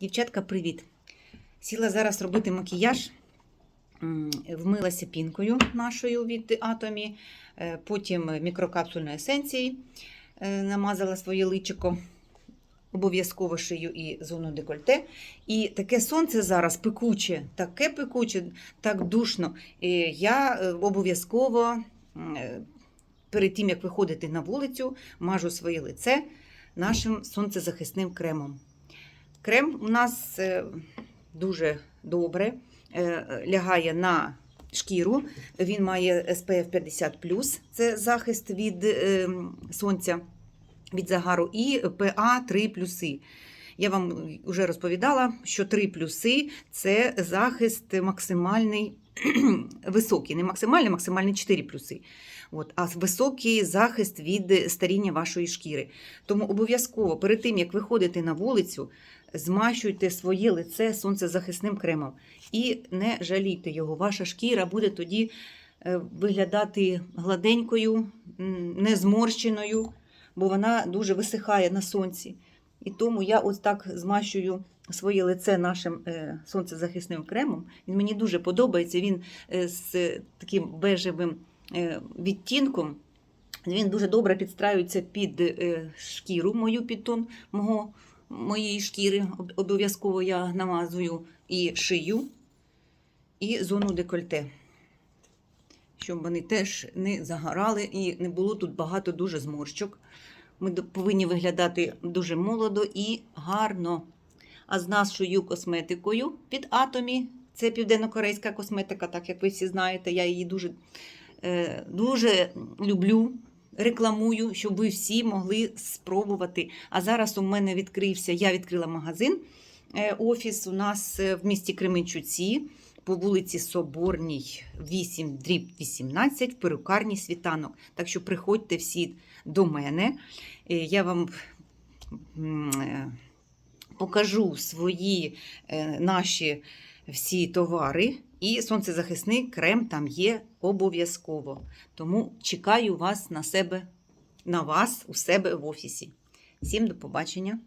Дівчатка, привіт! Сіла зараз робити макіяж. Вмилася пінкою нашою від Атомі, е, потім мікрокапсульної есенції е, намазала своє личико, обов'язково шию і зону декольте. І таке сонце зараз пекуче, таке пекуче, так душно. Я е, обов'язково перед тим, як виходити на вулицю, мажу своє лице нашим сонцезахисним кремом. Крем у нас е, дуже добре е, лягає на шкіру. Він має SPF 50, це захист від е, сонця, від загару, і PA 3 плюси. Я вам вже розповідала, що 3 плюси це захист максимальний, високий, не максимальний, максимальний 4 плюси. От, а високий захист від старіння вашої шкіри. Тому обов'язково перед тим, як виходите на вулицю, змащуйте своє лице сонцезахисним кремом і не жалійте його. Ваша шкіра буде тоді е, виглядати гладенькою, не зморщеною, бо вона дуже висихає на сонці. І тому я ось так змащую своє лице нашим е, сонцезахисним кремом. Він мені дуже подобається. Він е, з таким бежевим відтінком. Він дуже добре підстраюється під шкіру, мою під тон мого, моєї шкіри. Обов'язково я намазую і шию, і зону декольте. Щоб вони теж не загорали і не було тут багато дуже зморщок. Ми повинні виглядати дуже молодо і гарно. А з нашою косметикою від Атомі, це південно-корейська косметика, так як ви всі знаєте, я її дуже, е, дуже люблю, рекламую, щоб ви всі могли спробувати. А зараз у мене відкрився, я відкрила магазин, е, офіс у нас е, в місті Кременчуці по вулиці Соборній, 8, дріб 18, в перукарні світанок. Так що приходьте всі до мене. Е, Я вам покажу свої наші всі товари. І сонцезахисний крем там є обов'язково. Тому чекаю вас на себе, на вас у себе в офісі. Всім до побачення!